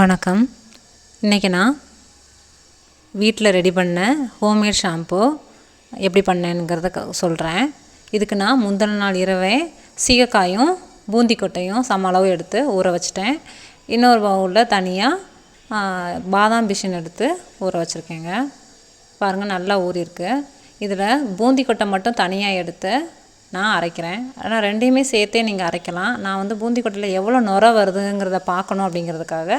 வணக்கம். இன்றைக்கி நான் வீட்டில் ரெடி பண்ண ஹோம்மேட் ஷாம்பு எப்படி பண்ணேங்கிறத க சொல்கிறேன் இதுக்கு நான் முந்தின நாள் இரவே சீகக்காயும் பூந்தி கொட்டையும் சம அளவு எடுத்து ஊற வச்சுட்டேன். இன்னொரு பவுலில் தனியாக பாதாம் பிஷின் எடுத்து ஊற வச்சுருக்கேங்க. பாருங்கள் நல்லா ஊறியிருக்கு. இதில் பூந்தி கொட்டை மட்டும் தனியாக எடுத்து நான் அரைக்கிறேன். ஆனால் ரெண்டையுமே சேர்த்தே நீங்கள் அரைக்கலாம். நான் வந்து பூந்தி கொட்டையில் எவ்வளோ நுர வருதுங்கிறத பார்க்கணும் அப்படிங்கிறதுக்காக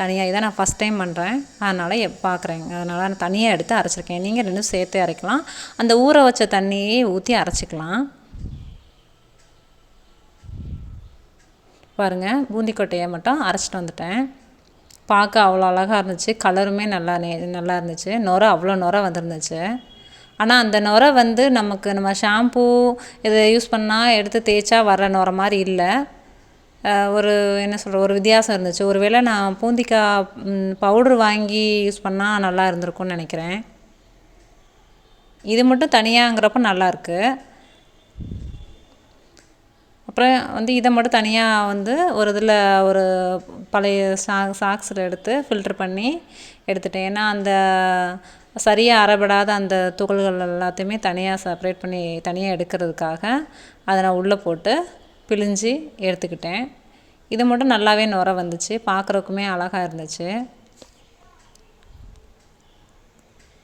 தனியாக இதை நான் ஃபஸ்ட் டைம் பண்ணுறேன் அதனால் பார்க்குறேங்க அதனால் நான் தனியாக எடுத்து அரைச்சிருக்கேன். நீங்கள் ரெண்டும் சேர்த்தே அரைக்கலாம். அந்த ஊற வச்ச தண்ணியே ஊற்றி அரைச்சிக்கலாம். பாருங்கள் பூந்தி கொட்டையை மட்டும் அரைச்சிட்டு வந்துட்டேன். பார்க்க அவ்வளோ அழகாக இருந்துச்சு. கலருமே நல்லா நே நல்லா இருந்துச்சு. நுர அவ்வளோ நுர வந்துருந்துச்சு. ஆனால் அந்த நுரை வந்து நமக்கு நம்ம ஷாம்பூ இதை யூஸ் பண்ணால் எடுத்து தேய்ச்சா வர நுர மாதிரி இல்லை. ஒரு என்ன சொல்கிற ஒரு வித்தியாசம் இருந்துச்சு. ஒரு வேளை நான் பூந்திக்காய் பவுட்ரு வாங்கி யூஸ் பண்ணால் நல்லா இருந்திருக்கும்னு நினைக்கிறேன். இது மட்டும் தனியாங்கிறப்ப நல்லாயிருக்கு அப்புறம் வந்து இதை மட்டும் தனியாக வந்து ஒரு இதில் ஒரு பழைய சா சாக்ஸில் எடுத்து ஃபில்ட்ரு பண்ணி எடுத்துட்டேன். ஏன்னா அந்த சரியாக அறப்படாத அந்த துகள்கள் எல்லாத்தையுமே தனியாக செப்ரேட் பண்ணி தனியாக எடுக்கிறதுக்காக அதை நான் உள்ளே போட்டு பிழிஞ்சு எடுத்துக்கிட்டேன். இது மட்டும் நல்லாவே நுர வந்துச்சு. பார்க்குறக்குமே அழகாக இருந்துச்சு.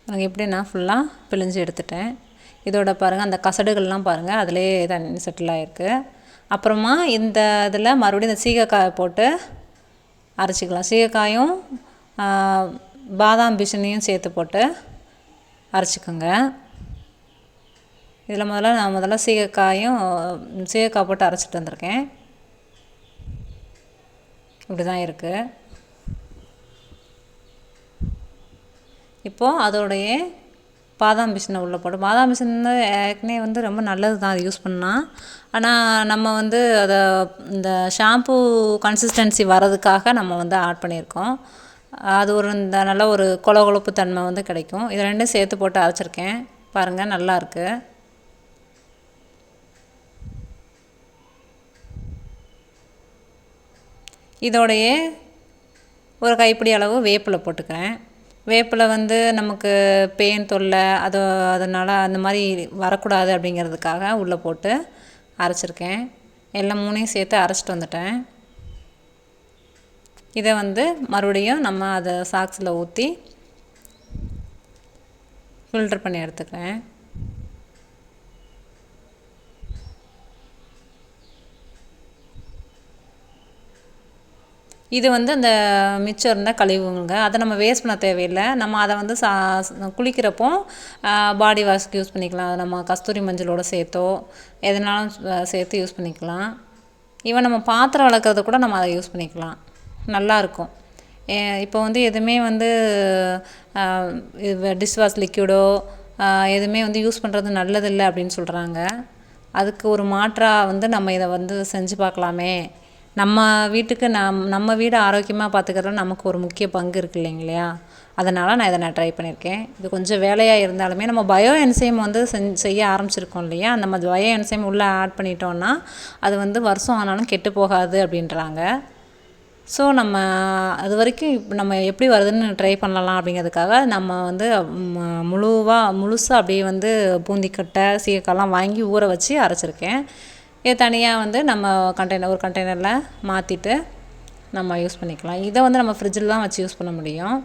நாங்கள் எப்படி நான் ஃபுல்லாக பிழிஞ்சு எடுத்துட்டேன். இதோட பாருங்கள் அந்த கசடுகள்லாம் பாருங்கள் அதிலே தண்ணி செட்டில் ஆகிருக்கு அப்புறமா இந்த இதில் மறுபடியும் இந்த சீகக்காயை போட்டு அரைச்சிக்கலாம். சீகக்காயும் பாதாம் பிசினையும் சேர்த்து போட்டு அரைச்சிக்கோங்க. இதில் முதல்ல நான் முதல்ல சீகக்காயும் சீகக்காய் போட்டு அரைச்சிட்டு வந்திருக்கேன். இப்படி தான் இருக்குது இப்போது அதோடைய பாதாம் பிசினை உள்ளே போடும் பாதாம் பிசின் ஏற்கனவே வந்து ரொம்ப நல்லது தான் அது யூஸ் பண்ணால் ஆனால் நம்ம வந்து அதை இந்த ஷாம்பு கன்சிஸ்டன்சி வரதுக்காக நம்ம வந்து ஆட் பண்ணியிருக்கோம். அது ஒரு இந்த நல்ல ஒரு கொல கொழப்பு தன்மை வந்து கிடைக்கும். இது ரெண்டும் சேர்த்து போட்டு அரைச்சிருக்கேன். பாருங்கள் நல்லாயிருக்கு இதோடைய ஒரு கைப்பிடி அளவு வேப்பிலை போட்டுக்கிறேன். வேப்பிலை வந்து நமக்கு பேன் தொல்லை அது அதனால் அந்த மாதிரி வரக்கூடாது அப்படிங்கிறதுக்காக உள்ளே போட்டு அரைச்சிருக்கேன். எல்லாம் மூணையும் சேர்த்து அரைச்சிட்டு வந்துட்டேன். இதை வந்து மறுபடியும் நம்ம அதை சாக்ஸில் ஊற்றி ஃபில்டர் பண்ணி எடுத்துக்கிறேன். இது வந்து அந்த மிச்சம் இருந்தால் கழிவுங்க. அதை நம்ம வேஸ்ட் பண்ண தேவையில்லை. நம்ம அதை வந்து சா குளிக்கிறப்போ பாடி வாஷ்க்கு யூஸ் பண்ணிக்கலாம். அதை நம்ம கஸ்தூரி மஞ்சளோடு சேர்த்தோ எதனாலும் சேர்த்து யூஸ் பண்ணிக்கலாம். ஈவன் நம்ம பாத்திரம் வளர்க்குறது கூட நம்ம அதை யூஸ் பண்ணிக்கலாம். நல்லாயிருக்கும். இப்போ வந்து எதுவுமே வந்து டிஷ்வாஷ் லிக்யூடோ எதுவுமே வந்து யூஸ் பண்ணுறது நல்லதில்லை அப்படின்னு சொல்கிறாங்க அதுக்கு ஒரு மாற்றாக வந்து நம்ம இதை வந்து செஞ்சு பார்க்கலாமே. நம்ம வீட்டுக்கு நம் நம்ம வீடு ஆரோக்கியமாக பார்த்துக்கிறதுல நமக்கு ஒரு முக்கிய பங்கு இருக்குது இல்லைங்களா? அதனால் நான் இதை நான் ட்ரை பண்ணியிருக்கேன். இது கொஞ்சம் வேலையாக இருந்தாலுமே நம்ம பயோ என்சைம் வந்து செஞ் செய்ய ஆரம்பிச்சிருக்கோம் இல்லையா? நம்ம பயோ என்சைம் உள்ளே ஆட் பண்ணிட்டோன்னா அது வந்து வருஷம் ஆனாலும் கெட்டு போகாது அப்படின்றாங்க. ஸோ நம்ம அது வரைக்கும் இப்போ நம்ம எப்படி வருதுன்னு ட்ரை பண்ணலாம் அப்படிங்கிறதுக்காக நம்ம வந்து முழுவாக முழுசாக அப்படியே வந்து பூந்திக்கட்டை சீயக்காய்லாம் வாங்கி ஊற வச்சு அரைச்சிருக்கேன். இது தனியாக வந்து நம்ம கண்டெய்னர் ஒரு கண்டெய்னரில் மாற்றிட்டு நம்ம யூஸ் பண்ணிக்கலாம். இதை வந்து நம்ம ஃப்ரிட்ஜில் தான் வச்சு யூஸ் பண்ண முடியும்.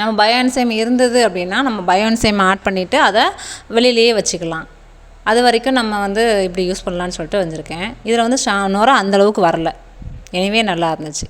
நம்ம பயோன்சைம் இருந்தது அப்படின்னா நம்ம பயோன்சைம் ஆட் பண்ணிவிட்டு அதை வெளியிலேயே வச்சுக்கலாம். அது வரைக்கும் நம்ம வந்து இப்படி யூஸ் பண்ணலான்னு சொல்லிட்டு வந்திருக்கேன். இதில் வந்து ஷா நுரம் அந்தளவுக்கு வரல. எனிவே நல்லா இருந்துச்சு.